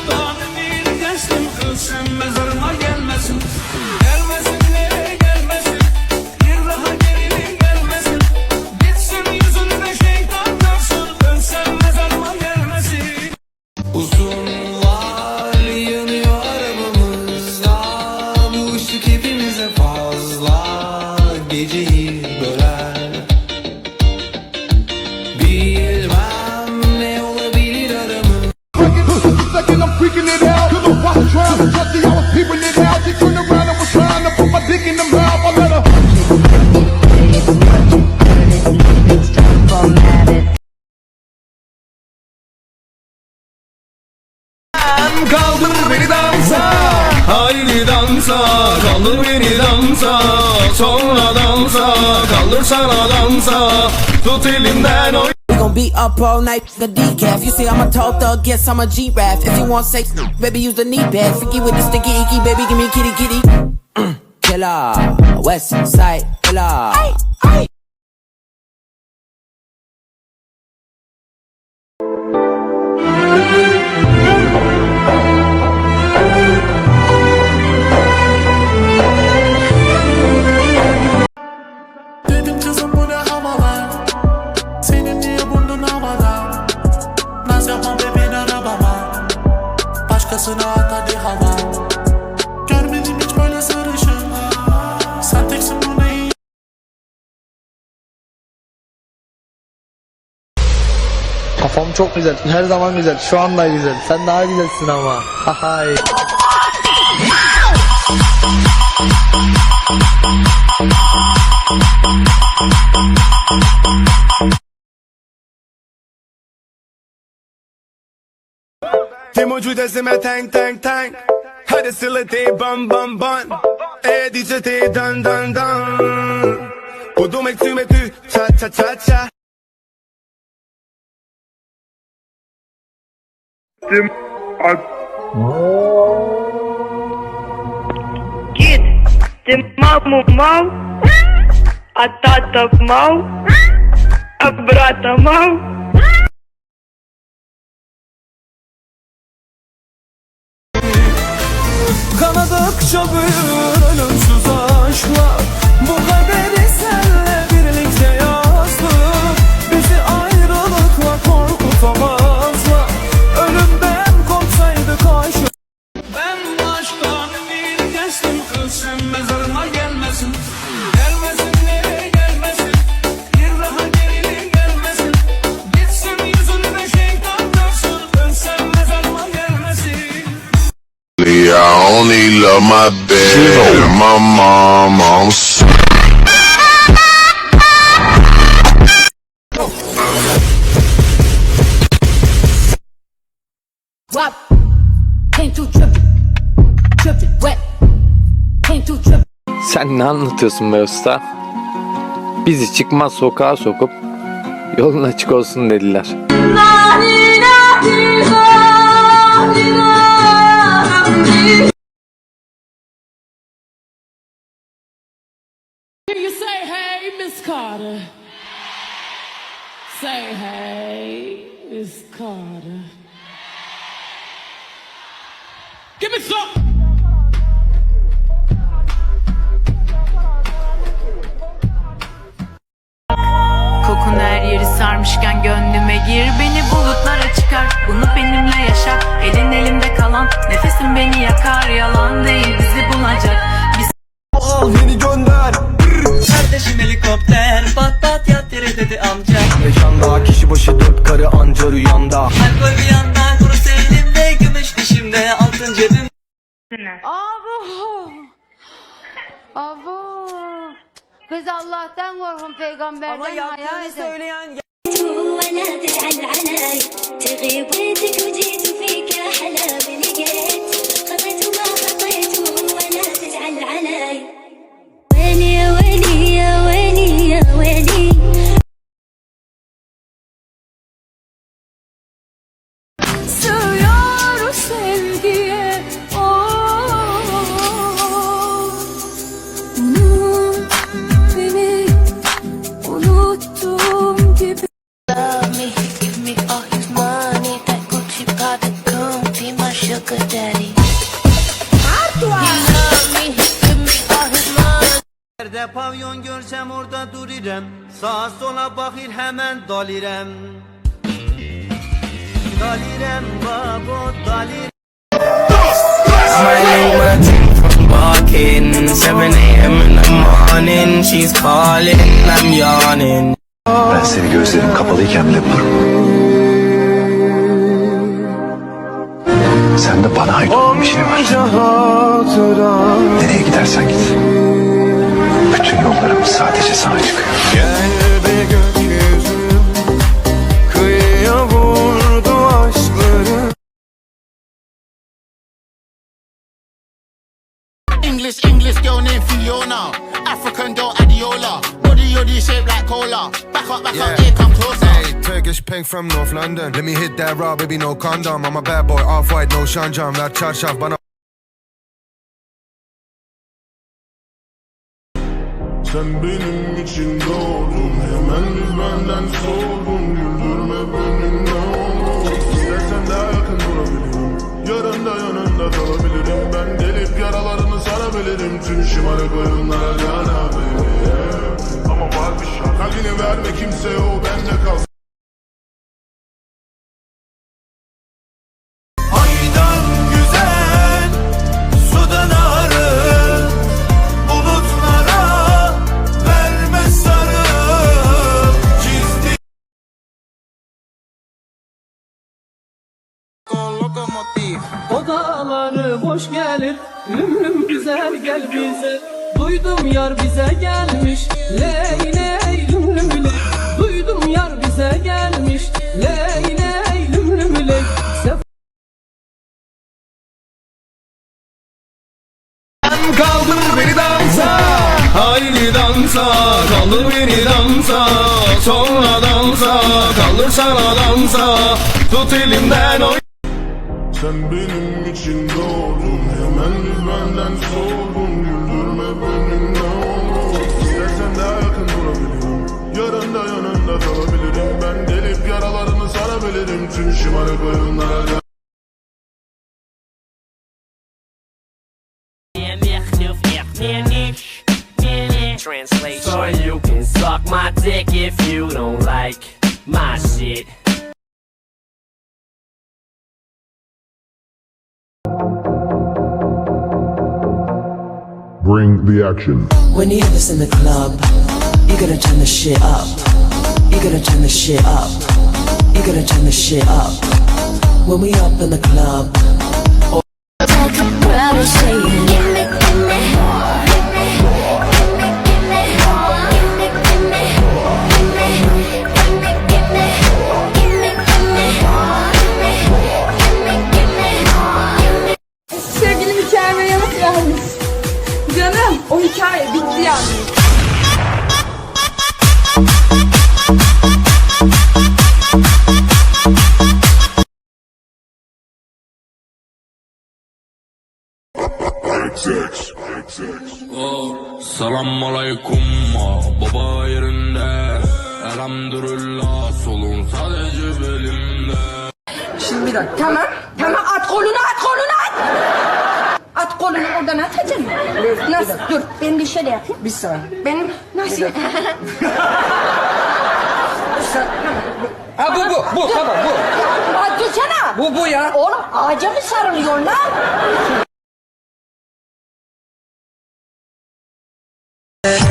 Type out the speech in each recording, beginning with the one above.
Oh. Sonra dansa gon' be up all night, the decaf. You see, I'm a tall thug, yes, I'm a G-Rap. If you want sex, baby, use the knee pad. Freaky with the sticky icky, baby, give me kitty kitty. Killer, West Side Killer. Dedim Başkasına at hadi hava Görmedim hiç böyle sarışın Sen teksin bu ne iyi Kafam çok güzel. Her zaman güzel. Şu anda güzel. Sen daha güzelsin ama. मुझे जैसे मैं thank thank thank her सिल ते बम बम बम ए दिचे ते दन दन दन Buldum eksiğime tü ça ça ça ça Git. Ты маму мал, а тата мал, а брата мал. Kanadıkça büyür ölümsüz aşklar my bed and my mom on Wop. Came through tripping. Tripping wet. Came through tripping. Sen ne anlatıyorsun be usta? Bizi çıkmaz sokağa sokup yolun açık olsun dediler. Carter. Say, hey, Miss Carter. Give me some. abla yaptığını söyleyen... خطيت ما خطيت وأنا تزعل علي sugar daddy. Nerede pavyon görsem orada durirem Sağa sola bakır hemen dalirem Dalirem babo dalirem Walking 7 a.m. in the morning, she's calling, I'm yawning. Ben seni gözlerim kapalıyken bile bulurum. Sen de bana ait olan bir şey var. Nereye gidersen git. Bütün yollarım sadece sana çıkıyor. Gel be gökyüzü Kıyıya vurdu aşkları English, English girl named Fiona. African girl Adiola. Body yoddy shaped like cola. Back up, back up, here come closer. Turkish pink from North London. Let me hit that raw, baby, no condom. I'm a bad boy, off white, no shanjam. Ver çarşaf bana Sen benim için doğdun Hemen benden soğudun. Güldürme beni ne olur. İstersen daha yakın durabilirim. Yarında yanında kalabilirim. Ben delip yaralarını sarabilirim. Tüm şımarık oyunlara canabilirim Ama var bir şart Kalbini verme kimseye o bende kalsın Odaları boş gelir, ümrüm güzel gel bize. Duydum yar bize gelmiş, ley ley lüm lüm ley. Duydum yar bize gelmiş, ley ley lüm lüm ley. Sef- Kaldır beni dansa Haydi dansa Kaldır beni dansa Sonra dansa Kaldır sana dansa Tut elimden oy Sen benim için doğdun Hemen benden soğudun Güldürme beni ne olur İstersen daha yakın durabilirim Yarında yanında kalabilirim Ben delip yaralarını sarabilirim Tüm şımarık oyunlara Translation. So you can suck my dick if you don't like my shit. Bring the action When you have this in the club, you're gonna turn the shit up. You're gonna turn the shit up. You're gonna turn the shit up. When we up in the club, Talk Selam aleyküm Baba yerinde Elhamdülillah Solun sadece belimde Şimdi bir dakika. Tamam. Tamam at kolunu at kolunu at. At kolunu oradan atacaksın. Nasıl? Dur ben bir şöyle yapayım. Bir saniye. Benim nasıl? Ha bu bu bu tamam bu. Aa, dursana. Bu bu ya. Oğlum ağaca mı sarılıyorsun lan?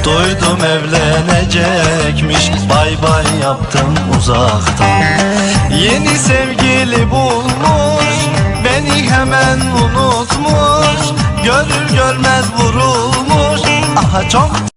Duydum evlenecekmiş. Bay bay yaptım uzaktan. Yeni sevgili bulmuş. Beni hemen unutmuş. Görür görmez vurulmuş. Aha çok